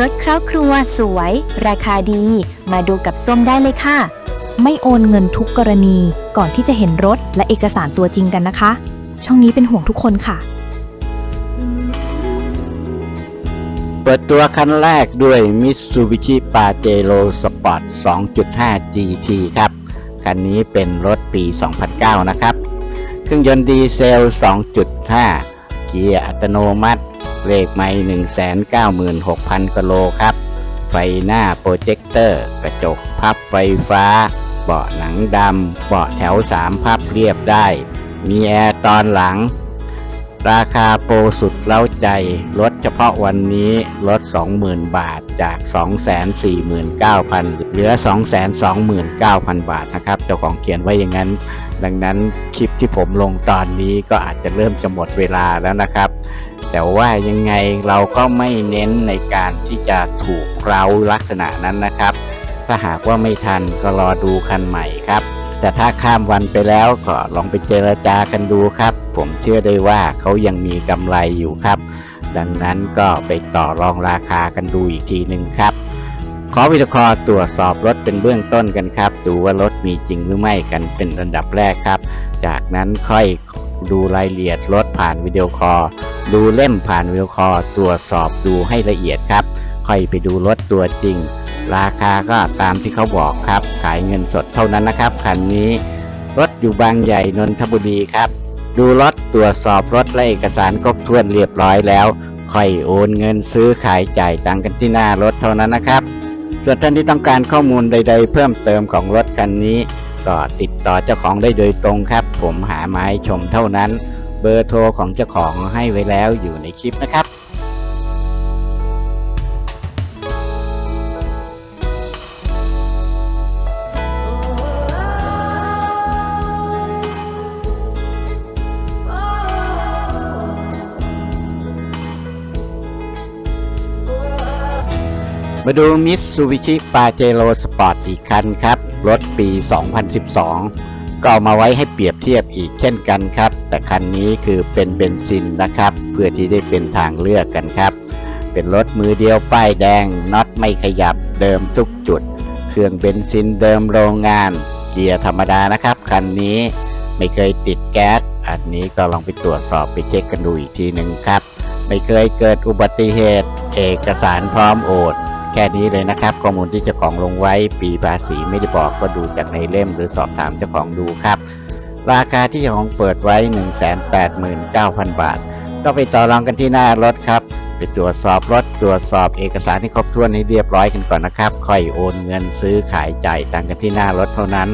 รถครอบครัวสวย ราคาดี มาดูกับส้มได้เลยค่ะ ไม่โอนเงินทุกกรณีก่อนที่จะเห็นรถและเอกสารตัวจริงกันนะคะ ช่องนี้เป็นห่วงทุกคนค่ะ เปิดตัวคันแรกด้วย Mitsubishi Pajero Sport 2.5 GT ครับ คันนี้เป็นรถปี 2009 นะครับ เครื่องยนต์ดีเซล 2.5 เกียร์อัตโนมัติ เลขไม่196,000กิโลครับ ไฟหน้าโปรเจคเตอร์ กระจกพับไฟฟ้า เบาะหนังดำ เบาะแถว3พับเรียบได้ มีแอร์ตอนหลัง ราคาโปรสุดเล้าใจ ลดเฉพาะวันนี้ลด 20,000 บาทจาก 249,000 เหลือ 229,000 บาทนะครับ เจ้าของเขียนไว้อย่างนั้นดังนั้นคลิปที่ผมลงตอนนี้ก็อาจจะเริ่มจะหมดเวลาแล้วนะครับ แต่ว่ายังไงเราก็ไม่เน้นในการที่จะถูกเราลักษณะนั้นนะครับ ถ้าหากว่าไม่ทันก็รอดูคันใหม่ครับ แต่ถ้าข้ามวันไปแล้วก็ลองไปเจรจากันดูครับ ผมเชื่อได้ว่าเขายังมีกำไรอยู่ครับ ดังนั้นก็ไปต่อรองราคากันดูอีกทีหนึ่งครับขอวิดีโอคอลตรวจสอบรถเป็นเบื้องต้นกันครับ ดูว่ารถมีจริงหรือไม่กันเป็นอันดับแรกครับ จากนั้นค่อย ดูรายละเอียดรถผ่านวิดีโอคอลดูเล่มผ่านวิดีโอคอลตรวจสอบดูให้ละเอียดครับ ค่อยไปดูรถตัวจริง ราคาก็ตามที่เขาบอกครับ ขายเงินสดเท่านั้นนะครับคันนี้ รถอยู่บางใหญ่นนทบุรีครับ ดูรถตรวจสอบรถและเอกสารครบถ้วนเรียบร้อยแล้ว ค่อยโอนเงินซื้อขายจ่ายตังค์กันที่หน้ารถเท่านั้นนะครับ ส่วนท่านที่ต้องการข้อมูลใด ๆ เพิ่มเติมของรถคันนี้ ก็ติดต่อเจ้าของได้โดยตรงครับ ผมหาไม้ชมเท่านั้น เบอร์โทรของเจ้าของให้ไว้แล้วอยู่ในคลิปนะครับมาดู Mitsubishi Pajero Sport อีกคันครับ รถปี 2012 ก็เอามาไว้ให้เปรียบเทียบอีกเช่นกันครับ แต่คันนี้คือเป็นเบนซินนะครับ เพื่อที่ได้เป็นทางเลือกกันครับ เป็นรถมือเดียวป้ายแดงน็อตไม่ขยับเดิมทุกจุด เครื่องเบนซินเดิมโรงงาน เกียร์ธรรมดานะครับ คันนี้ไม่เคยติดแก๊สอันนี้ก็ลองไปตรวจสอบไปเช็คกันดูอีกทีหนึ่งครับ ไม่เคยเกิดอุบัติเหตุ เอกสารพร้อมโอน แค่นี้เลยนะครับ ข้อมูลที่เจ้าของลงไว้ปีภาษีไม่ได้บอกก็ดูจากในเล่มหรือสอบถามเจ้าของดูครับ ราคาที่เจ้าของเปิดไว้ 189,000 บาท ก็ไปต่อรองกันที่หน้ารถครับ ไปตรวจสอบรถตรวจสอบเอกสารที่ครบถ้วนให้เรียบร้อยกันก่อนนะครับ ค่อยโอนเงินซื้อขายจ่ายตังกันที่หน้ารถเท่านั้น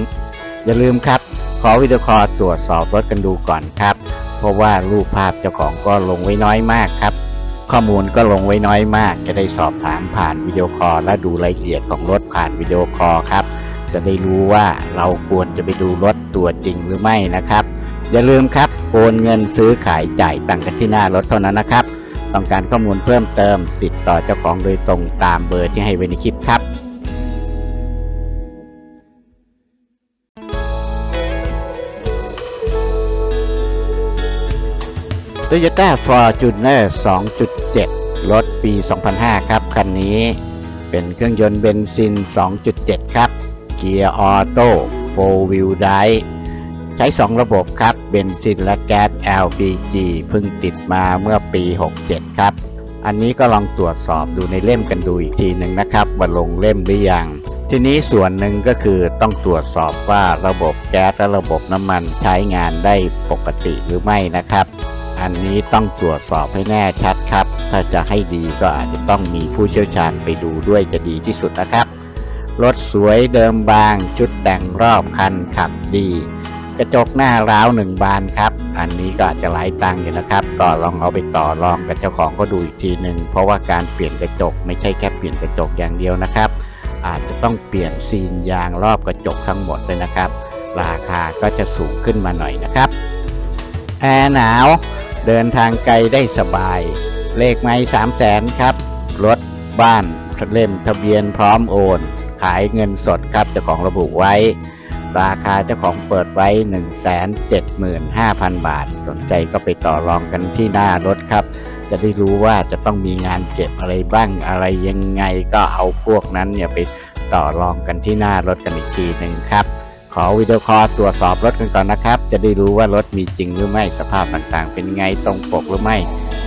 อย่าลืมครับ ขอวิดีโอคอลตรวจสอบรถกันดูก่อนครับ เพราะว่ารูปภาพเจ้าของก็ลงไว้น้อยมากครับ ข้อมูลก็ลงไว้น้อยมาก จะได้สอบถามผ่านวิดีโอคอลและดูรายละเอียดของรถผ่านวิดีโอคอลครับ จะได้รู้ว่าเราควรจะไปดูรถตัวจริงหรือไม่นะครับ อย่าลืมครับโอนเงินซื้อขายจ่ายตังค์กันที่หน้ารถเท่านั้นนะครับ ต้องการข้อมูลเพิ่มเติม ติดต่อเจ้าของโดยตรงตามเบอร์ที่ให้ไว้ในคลิปครับ Toyota Fortuner 2.7 รถปี 2005 ครับ คันนี้เป็นเครื่องยนต์เบนซิน 2.7 ครับ เกียร์ออโต้ 4 Wheel Drive ใช้ 2 ระบบครับ เบนซินและแก๊ส LPG เพิ่งติดมาเมื่อปี 67 ครับ อันนี้ก็ลองตรวจสอบดูในเล่มกันดูอีกทีหนึ่งนะครับ ว่าลงเล่มหรือยังทีนี้ส่วนหนึ่งก็คือต้องตรวจสอบว่าระบบแก๊สและระบบน้ำมันใช้งานได้ปกติหรือไม่นะครับ อันนี้ต้องตรวจสอบให้แน่ชัดครับ ถ้าจะให้ดีก็อาจจะต้องมีผู้เชี่ยวชาญไปดูด้วยจะดีที่สุดนะครับ รถสวยเดิมบาง ชุดแต่งรอบคันขับดี กระจกหน้าร้าวหนึ่งบานครับ อันนี้ก็อาจจะหลายตังค์อยู่นะครับ ก็ลองเอาไปต่อรองกับเจ้าของก็ดูอีกทีหนึ่งเพราะว่าการเปลี่ยนกระจกไม่ใช่แค่เปลี่ยนกระจกอย่างเดียวนะครับ อาจจะต้องเปลี่ยนซีนยางรอบกระจกทั้งหมดเลยนะครับ ราคาก็จะสูงขึ้นมาหน่อยนะครับแอร์หนาว เดินทางไกลได้สบาย เลขไม่สามแสนครับ รถบ้านเล่มทะเบียนพร้อมโอน ขายเงินสดครับเจ้าของระบุไว้ ราคาเจ้าของเปิดไว้ 175,000 บาท สนใจก็ไปต่อรองกันที่หน้ารถครับ จะได้รู้ว่าจะต้องมีงานเก็บอะไรบ้างอะไรยังไงก็เอาพวกนั้นเนี่ยไปต่อรองกันที่หน้ารถกันอีกทีหนึ่งครับ อวิดีโอคอลตรวจสอบรถกันก่อนนะครับ จะได้รู้ว่ารถมีจริงหรือไม่สภาพต่างๆ เป็นไงตรงปกหรือไม่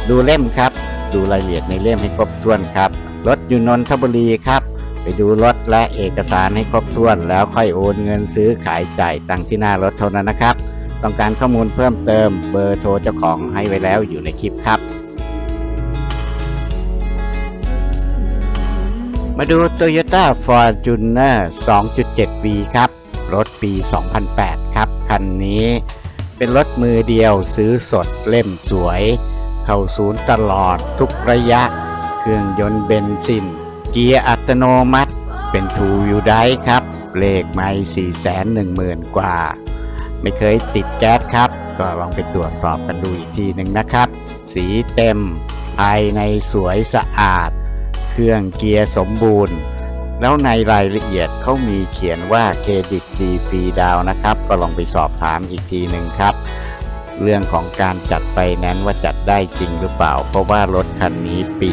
ดูเล่มครับ ดูรายละเอียดในเล่มให้ครบถ้วนครับ รถอยู่นนทบุรีครับ ไปดูรถและเอกสารให้ครบถ้วน แล้วค่อยโอนเงินซื้อขายจ่ายตังที่หน้ารถเท่านั้นนะครับ ต้องการข้อมูลเพิ่มเติมเบอร์โทรเจ้าของให้ไว้แล้วอยู่ในคลิปครับมาดู Toyota Fortuner 2.7V ครับ รถปี 2008 ครับ คันนี้เป็นรถมือเดียวซื้อสดเล่มสวย เข้าศูนย์ตลอดทุกระยะ เครื่องยนต์เบนซิน เกียร์อัตโนมัติ เป็นทูวิวไดครับ เลขไม่4 1 0 0 0 0 กว่า ไม่เคยติดแก๊สครับ ก็ลองไปตรวจสอบกันดูอีกทีหนึ่งนะครับ สีเต็ม ภายในสวยสะอาด เครื่องเกียร์สมบูรณ์ แล้วในรายละเอียดเขามีเขียนว่าเครดิตดีฟรีดาวนะครับ ก็ลองไปสอบถามอีกทีหนึ่งครับ เรื่องของการจัดไฟแนนซ์ว่าจัดได้จริงหรือเปล่า เพราะว่ารถคันนี้ปี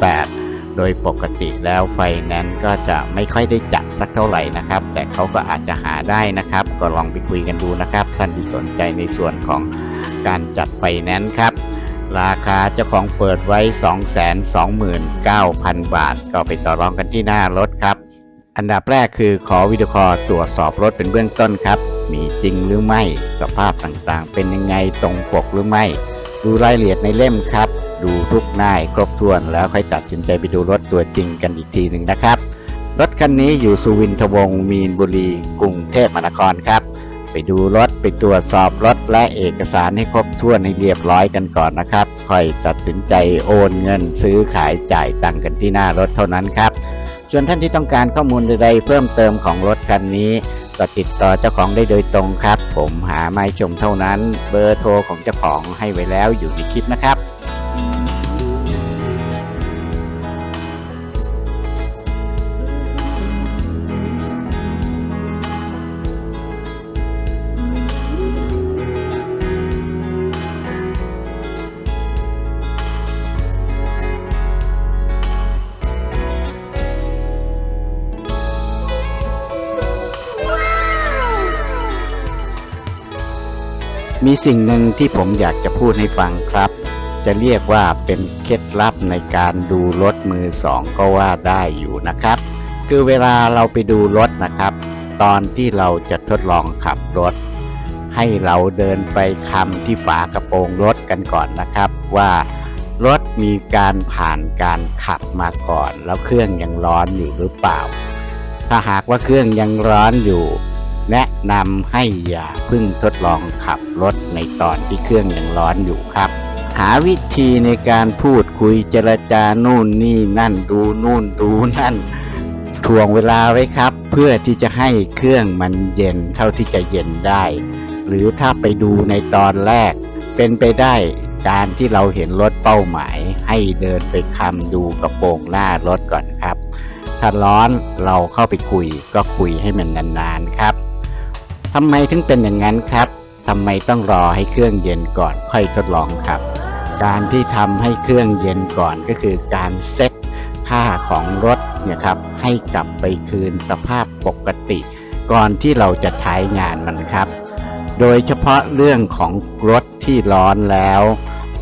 08 โดยปกติแล้วไฟแนนซ์ก็จะไม่ค่อยได้จัดสักเท่าไหร่นะครับ แต่เขาก็อาจจะหาได้นะครับ ก็ลองไปคุยกันดูนะครับ ท่านที่สนใจในส่วนของการจัดไฟแนนซ์ครับ ราคาเจ้าของเปิดไว้ 229,000 บาท ก็ไปต่อรองกันที่หน้ารถครับ อันดับแรกคือขอวิดีโอคอลตรวจสอบรถเป็นเบื้องต้นครับ มีจริงหรือไม่สภาพต่างๆ เป็นยังไงตรงปกหรือไม่ ดูรายละเอียดในเล่มครับ ดูทุกหน้าครบถ้วนแล้วค่อยตัดสินใจไปดูรถตัวจริงกันอีกทีหนึ่งนะครับ รถคันนี้อยู่สุวินทวงศ์มีนบุรีกรุงเทพมหานครครับ ไปดูรถไปตรวจสอบรถและเอกสารให้ครบถ้วนให้เรียบร้อยกันก่อนนะครับ ค่อยตัดสินใจโอนเงินซื้อขายจ่ายตังค์กันที่หน้ารถเท่านั้นครับ ส่วนท่านที่ต้องการข้อมูลใดๆเพิ่มเติมของรถคันนี้ ก็ติดต่อเจ้าของได้โดยตรงครับ ผมหาไม่ชมเท่านั้น เบอร์โทรของเจ้าของให้ไว้แล้วอยู่ในคลิปนะครับ มีสิ่งหนึ่งที่ผมอยากจะพูดให้ฟังครับ จะเรียกว่าเป็นเคล็ดลับในการดูรถมือสองก็ว่าได้อยู่นะครับ คือเวลาเราไปดูรถนะครับ ตอนที่เราจะทดลองขับรถ ให้เราเดินไปคำที่ฝากระโปรงรถกันก่อนนะครับ ว่ารถมีการผ่านการขับมาก่อน แล้วเครื่องยังร้อนอยู่หรือเปล่า ถ้าหากว่าเครื่องยังร้อนอยู่ แนะนำให้อย่าเพิ่งทดลองขับรถในตอนที่เครื่องยังร้อนอยู่ครับ หาวิธีในการพูดคุยเจรจานู่นนี่นั่นดูนู่นดูนั่นถ่วงเวลาไว้ครับ เพื่อที่จะให้เครื่องมันเย็นเท่าที่จะเย็นได้ หรือถ้าไปดูในตอนแรก เป็นไปได้การที่เราเห็นรถเป้าหมาย ให้เดินไปคำดูกระโปรงหน้ารถก่อนครับ ถ้าร้อนเราเข้าไปคุยก็คุยให้มันนานๆครับ ทำไมถึงเป็นอย่างนั้นครับทำไมต้องรอให้เครื่องเย็นก่อนค่อยทดลองครับ การที่ทำให้เครื่องเย็นก่อนก็คือการเซ็ตค่าของรถเนี่ยครับให้กลับไปคืนสภาพปกติ ก่อนที่เราจะใช้งานมันครับ โดยเฉพาะเรื่องของรถที่ร้อนแล้ว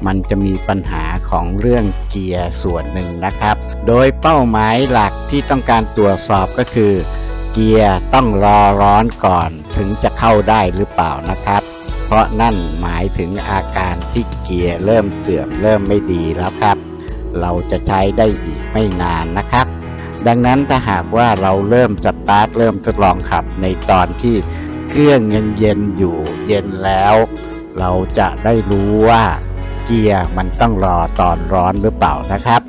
มันจะมีปัญหาของเรื่องเกียร์ส่วนหนึ่งนะครับ โดยเป้าหมายหลักที่ต้องการตรวจสอบก็คือ เกียร์ต้องรอร้อนก่อนถึงจะเข้าได้หรือเปล่านะครับ เพราะนั่นหมายถึงอาการที่เกียร์เริ่มเสื่อมเริ่มไม่ดีแล้วครับ เราจะใช้ได้อีกไม่นานนะครับ ดังนั้นถ้าหากว่าเราเริ่มสตาร์ทเริ่มทดลองขับในตอนที่เครื่องยังเย็นอยู่เย็นแล้ว เราจะได้รู้ว่าเกียร์มันต้องรอตอนร้อนหรือเปล่านะครับ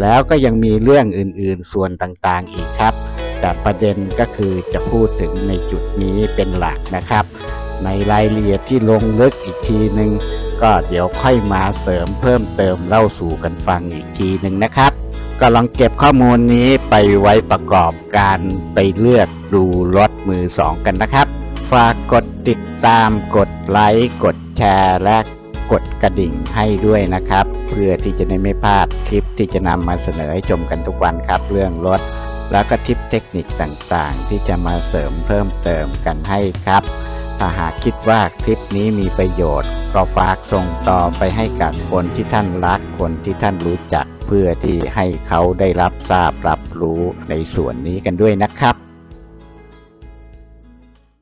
แล้วก็ยังมีเรื่องอื่นๆส่วนต่างๆอีกครับ แต่ประเด็นก็คือจะพูดถึงในจุดนี้เป็นหลักนะครับ ในรายละเอียดที่ลงลึกอีกทีหนึ่งก็เดี๋ยวค่อยมาเสริมเพิ่มเติมเล่าสู่กันฟังอีกทีหนึ่งนะครับ ก็ลองเก็บข้อมูลนี้ไปไว้ประกอบการไปเลือกดูรถมือสองกันนะครับ ฝากกดติดตามกดไลค์กดแชร์และกดกระดิ่งให้ด้วยนะครับ เพื่อที่จะได้ไม่พลาดคลิปที่จะนำมาเสนอให้ชมกันทุกวันครับ เรื่องรถ แล้วก็ทิปเทคนิคต่างๆ ที่จะมาเสริมเพิ่มเติมกันให้ครับ ถ้าหากคิดว่าคลิปนี้มีประโยชน์ ก็ฝากส่งต่อไปให้กับคนที่ท่านรักคนที่ท่านรู้จัก เพื่อที่ให้เขาได้รับทราบรับรู้ในส่วนนี้กันด้วยนะครับ